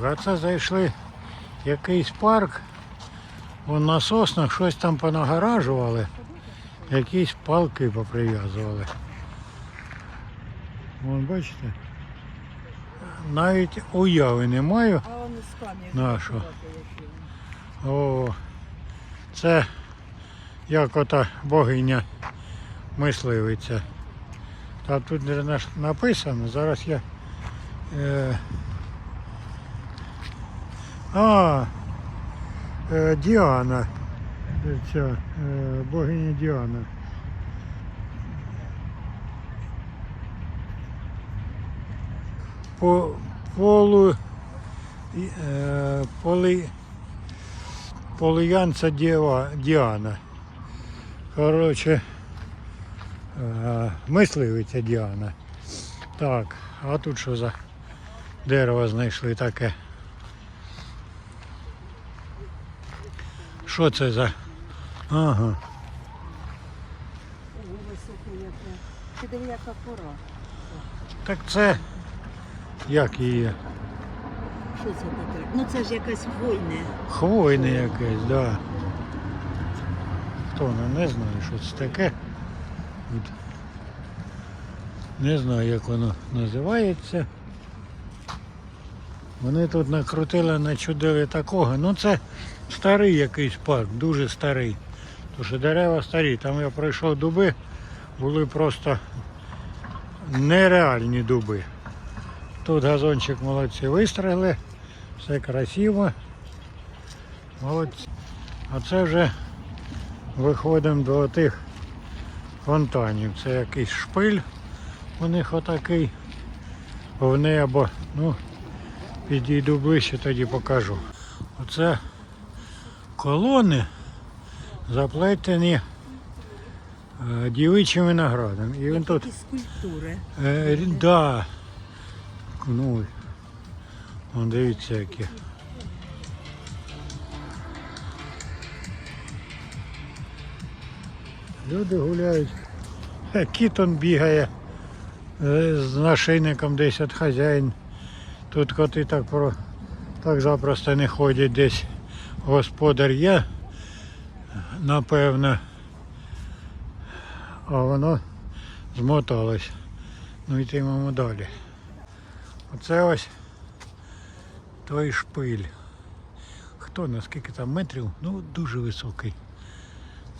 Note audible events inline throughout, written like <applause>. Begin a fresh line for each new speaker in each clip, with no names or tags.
Так, а це зайшли в якийсь парк. Вон на соснах щось там понагаражували, якісь палки поприв'язували. Вон бачите? Навіть уяви не маю.
А.
Нашу. О, це як ота богиня мисливиця. Та тут наш- написано, зараз я. Е, а, е, Діана. Ця, е, богиня Діана. По полу е, поли, полуянця Діва, Діана. Коротше, мисливиця Діана. Так, а тут що за дерево знайшли таке? Що це за? Ага.
О, високо яке. Ти диви, яка пора.
Так це як її?
Що це таке? Ну це ж якась война.
Хвойне якесь, да. Хто воно не знає, що це таке. Не знаю, як воно називається. Вони тут накрутили, начудили такого. Ну це старий якийсь парк, дуже старий. Тому що дерева старі. Там я пройшов дуби, були просто нереальні дуби. Тут газончик молодці вистригли, все красиво. Молодці. А це вже виходимо до тих фонтанів. Це якийсь шпиль у них отакий в небо. Ну, підійду ближче, тоді покажу. Оце колони заплетені е, дівичим виноградом. І він тут
скульптури.
Е, да. Ну, вон дивіться які. Люди гуляють. Е, Кіт он бігає е, з нашийником десь от хазяїн. Тут коти так, про, так запросто не ходять десь. Господар є, напевно. А воно змоталось. Ну йтимемо далі. Оце ось той шпиль. Хто наскільки там метрів? Ну дуже високий.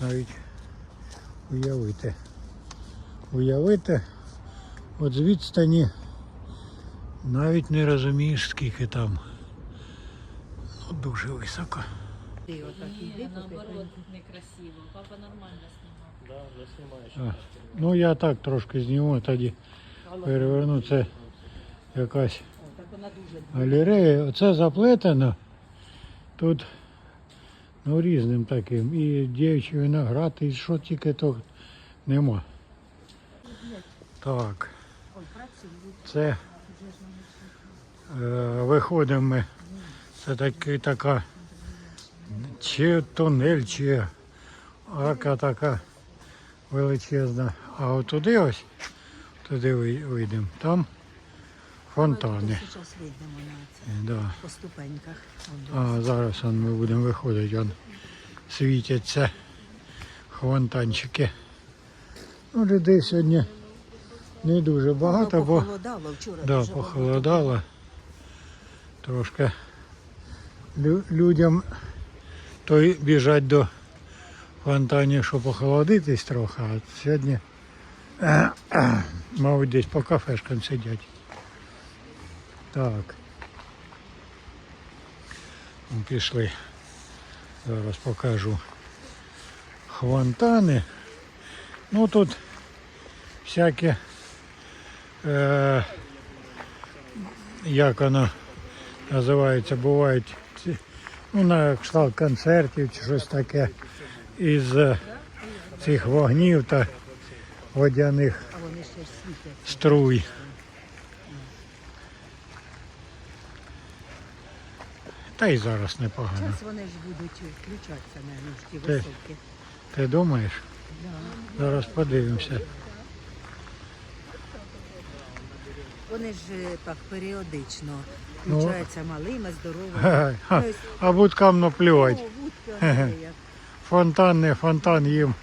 Навіть уявити. Уявити. От з відстані навіть не розумієш скільки там. Дуже високо.
Ти отак іди,
Наоборот, некрасиво. Папа нормально знімав.
А, ну я так трошки зніму, тоді переверну. Це якась галерея. Оце заплетено. Тут ну, різним таким. І дівчий виноград, і що тільки то нема. Так, це е, виходимо ми. Це таки така чи тунель, чи арка така величезна. А от туди ось, туди вийдемо. Там фонтани.
Зараз вийдемо на це.
Е, Да.
По ступеньках.
А зараз он, ми будемо виходити, он світяться фонтанчики. Ну, людей сьогодні не дуже багато, бо
похолодало вчора.
да, похолодало. Трошки людям то й біжать до фонтанів, щоб охолодитись трохи, а сьогодні, <coughs> мабуть, десь по кафешкам сидять. Так. Ну, Пішли. Зараз покажу хвантани. Ну тут всякі, е, як воно називається, бувають ну, на кшталт концертів чи щось таке із е, цих вогнів та водяних струй. Та й зараз непогано.
Зараз вони ж будуть включатися на ті високі.
Ти думаєш?
Да.
Зараз подивимося.
Вони ж е, так періодично включається малима, здорова.
Ха, ха. А будкам наплювать.
о, вудки оце як.
Фонтан, не фонтан, їм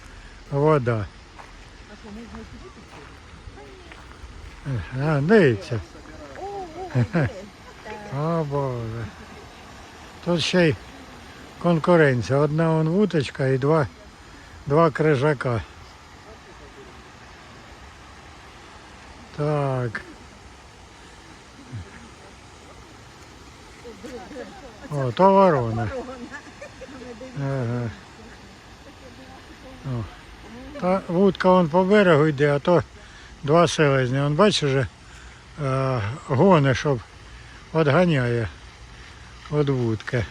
вода. А, дивіться. О, Боже. Тут ще й конкуренція. Одна вон вуточка і два, два крижака. Так. О, то ворона. Ага. О. Та вудка вон по берегу йде, а то два селезні. Он бачиш вже е, гони, щоб відганяє від вудки.